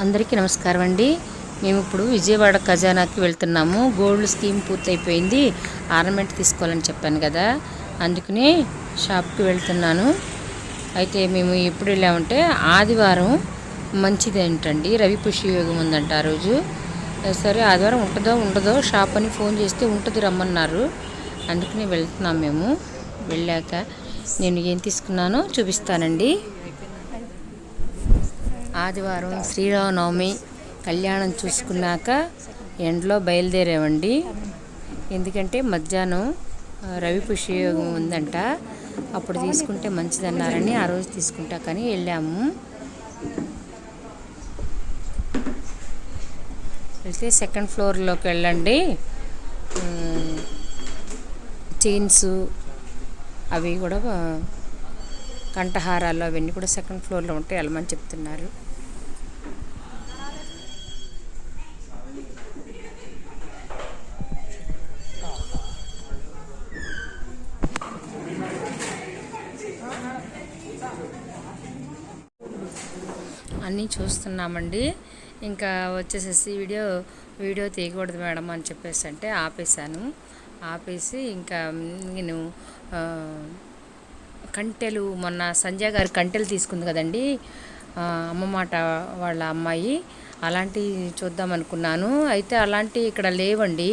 అందరికీ నమస్కారం అండి. మేము ఇప్పుడు విజయవాడ ఖజానాకి వెళ్తున్నాము. గోల్డ్ స్కీమ్ పూర్తయిపోయింది. ఆర్నమెంట్ తీసుకోవాలని చెప్పాను కదా. అందుకని షాప్కి వెళ్తున్నాను. అయితే మేము ఎప్పుడు వెళ్ళామంటే ఆదివారం మంచిది ఏంటండి రవి పుష్యయోగం ఉందంట ఆ రోజు. సరే ఆదివారం ఉంటుందో ఉండదో షాప్ అని ఫోన్ చేస్తే ఉంటుంది రమ్మన్నారు. అందుకని వెళ్తున్నాం మేము. వెళ్ళాక నేను ఏం తీసుకున్నానో చూపిస్తానండి. ఆదివారం శ్రీరామనవమి కళ్యాణం చూసుకున్నాక ఎండలో బయలుదేరామండి. ఎందుకంటే మధ్యాహ్నం రవి పుష్యయోగం ఉందంట. అప్పుడు తీసుకుంటే మంచిదన్నారని ఆ రోజు తీసుకుంటా కానీ వెళ్ళాము. వెళ్తే సెకండ్ ఫ్లోర్లోకి వెళ్ళండి. చైన్స్ అవి కూడా కంఠహారాలు అవన్నీ కూడా సెకండ్ ఫ్లోర్లో ఉంటే వెళ్ళమని చెప్తున్నారు. అన్నీ చూస్తున్నామండి. ఇంకా వచ్చేసేసి వీడియో వీడియో తీయకూడదు మేడం అని చెప్పేసి అంటే ఆపేశాను. ఆపేసి ఇంకా నేను కంటెలు మొన్న సంజయ్ గారి కంటెలు తీసుకుంది కదండి. అమ్మ మాట వాళ్ళ అమ్మాయి. అలాంటివి చూద్దాం అనుకున్నాను. అయితే అలాంటివి ఇక్కడ లేవండి.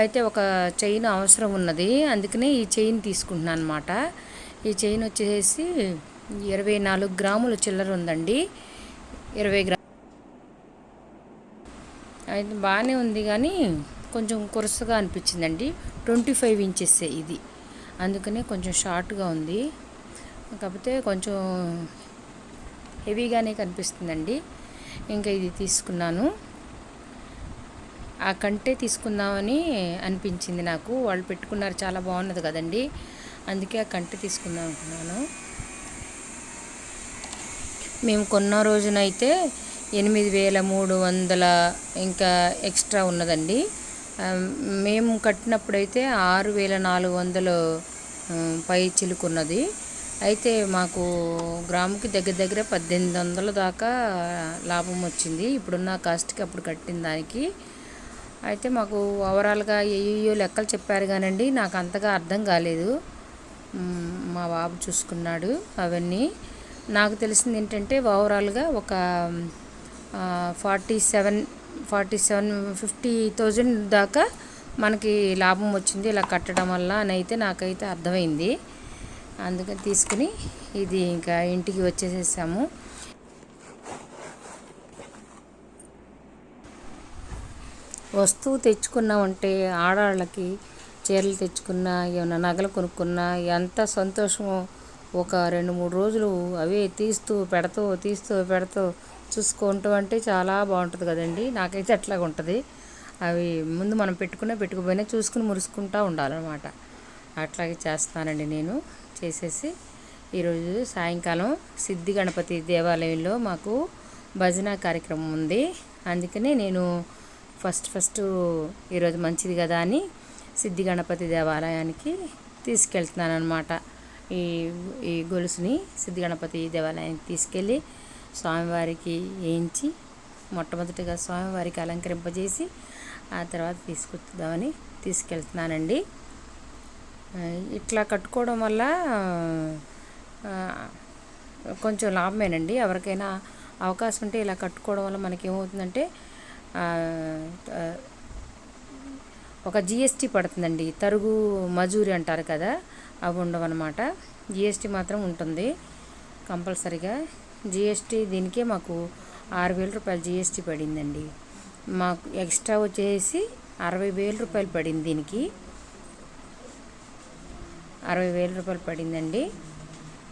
అయితే ఒక చైన్ అవసరం ఉన్నది. అందుకనే ఈ చైన్ తీసుకుంటున్నాను అనమాట ఈ చైన్ వచ్చేసి ఇరవై నాలుగు గ్రాముల చిల్లర ఉందండి. ఇరవై గ్రా అయితే బాగానే ఉంది కానీ కొంచెం కొరసగా అనిపించిందండి. ట్వంటీ ఫైవ్ ఇంచెస్ ఇది. అందుకనే కొంచెం షార్ట్గా ఉంది. కాకపోతే కొంచెం హెవీగానే కనిపిస్తుందండి. ఇంకా ఇది తీసుకున్నాను. ఆ కంటే తీసుకుందామని అనిపించింది నాకు. వాళ్ళు పెట్టుకున్నారు చాలా బాగున్నది కదండి. అందుకే ఆ కంటి తీసుకుందాం అనుకున్నాను. మేము కొన్న రోజునైతే ఎనిమిది వేల మూడు వందల ఇంకా ఎక్స్ట్రా ఉన్నదండి. మేము కట్టినప్పుడైతే ఆరు వేల నాలుగు వందలు పై చిలుకున్నది. అయితే మాకు గ్రాముకి దగ్గర దగ్గర పద్దెనిమిది వందల దాకా లాభం వచ్చింది. ఇప్పుడున్న కాస్ట్కి అప్పుడు కట్టిన దానికి. అయితే మాకు ఓవరాల్గా ఏయో లెక్కలు చెప్పారు కానండి నాకు అంతగా అర్థం కాలేదు. మా బాబు చూసుకున్నాడు అవన్నీ. నాకు తెలిసింది ఏంటంటే ఓవరాల్గా ఒక forty seven forty seven fifty thousand దాకా మనకి లాభం వచ్చింది ఇలా కట్టడం వల్ల అని అయితే నాకైతే అర్థమైంది. అందుకని తీసుకుని ఇది ఇంకా ఇంటికి వచ్చేసేసాము. వస్తువు తెచ్చుకున్నామంటే ఆడవాళ్ళకి చీరలు తెచ్చుకున్నా ఏమైనా నగలు కొనుక్కున్నా ఎంత సంతోషమో. ఒక రెండు మూడు రోజులు అవే తీస్తూ పెడతూ తీస్తూ పెడతూ చూసుకుంటూ అంటే చాలా బాగుంటుంది కదండి. నాకైతే అట్లాగ ఉంటుంది. అవి ముందు మనం పెట్టుకున్నా పెట్టుకుపోయినా చూసుకుని మురుసుకుంటూ ఉండాలన్నమాట. అట్లాగే చేస్తానండి నేను. చేసేసి ఈరోజు సాయంకాలం సిద్ధి గణపతి దేవాలయంలో మాకు భజన కార్యక్రమం ఉంది. అందుకనే నేను ఫస్ట్ ఫస్ట్ ఈరోజు మంచిది కదా అని సిద్ధి గణపతి దేవాలయానికి తీసుకెళ్తున్నాను అనమాట ఈ ఈ గొలుసుని సిద్ధి గణపతి దేవాలయానికి తీసుకెళ్ళి స్వామివారికి వేయించి మొట్టమొదటిగా స్వామివారికి అలంకరింపజేసి ఆ తర్వాత తీసుకొద్దామని తీసుకెళ్తున్నానండి. ఇట్లా కట్టుకోవడం వల్ల కొంచెం లాభమేనండి. ఎవరికైనా అవకాశం ఉంటే ఇలా కట్టుకోవడం వల్ల మనకి ఏమవుతుందంటే ఒక జిఎస్టీ పడుతుందండి. తరుగు మజూరి అంటారు కదా అవి ఉండవన్నమాట. జిఎస్టీ మాత్రం ఉంటుంది. కంపల్సరిగా జిఎస్టీ దీనికే మాకు ఆరు వేల రూపాయలు జిఎస్టీ పడిందండి. మాకు ఎక్స్ట్రా వచ్చేసి అరవై వేల రూపాయలు పడింది దీనికి. అరవై వేల రూపాయలు పడిందండి.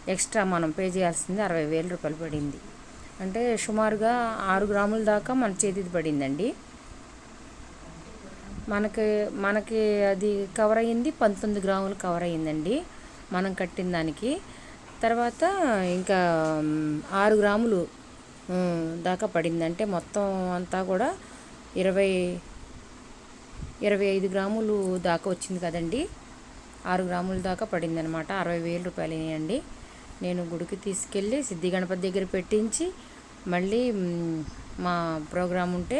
ఎక్స్ట్రా మనం పే చేయాల్సింది అరవై వేల రూపాయలు పడింది. అంటే సుమారుగా ఆరు గ్రాముల దాకా మన చేతిది పడిందండి. మనకి మనకి అది కవర్ అయ్యింది పంతొమ్మిది గ్రాములు కవర్ అయ్యిందండి మనం కట్టిన దానికి. తర్వాత ఇంకా ఆరు గ్రాములు దాకా పడింది అంటే మొత్తం అంతా కూడా ఇరవై ఇరవై ఐదు గ్రాములు దాకా వచ్చింది కదండి. ఆరు గ్రాముల దాకా పడింది అనమాట అరవై వేల రూపాయలేనండి నేను గుడికి తీసుకెళ్ళి సిద్ధి గణపతి దగ్గర పెట్టించి మళ్ళీ మా ప్రోగ్రాం ఉంటే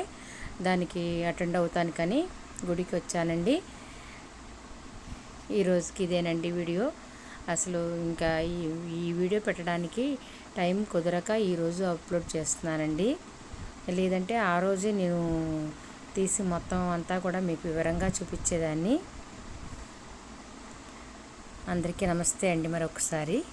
దానికి అటెండ్ అవుతాను కానీ గుడికి వచ్చానండి ఈ రోజుకి ఇదేనండి వీడియో. అసలు ఇంకా ఈ ఈ వీడియో పెట్టడానికి టైం కుదరక ఈరోజు అప్లోడ్ చేస్తున్నానండి. లేదంటే ఆ రోజే నేను తీసి మొత్తం అంతా కూడా మీకు వివరంగా చూపించేదాన్ని. అందరికీ నమస్తే అండి మరొకసారి.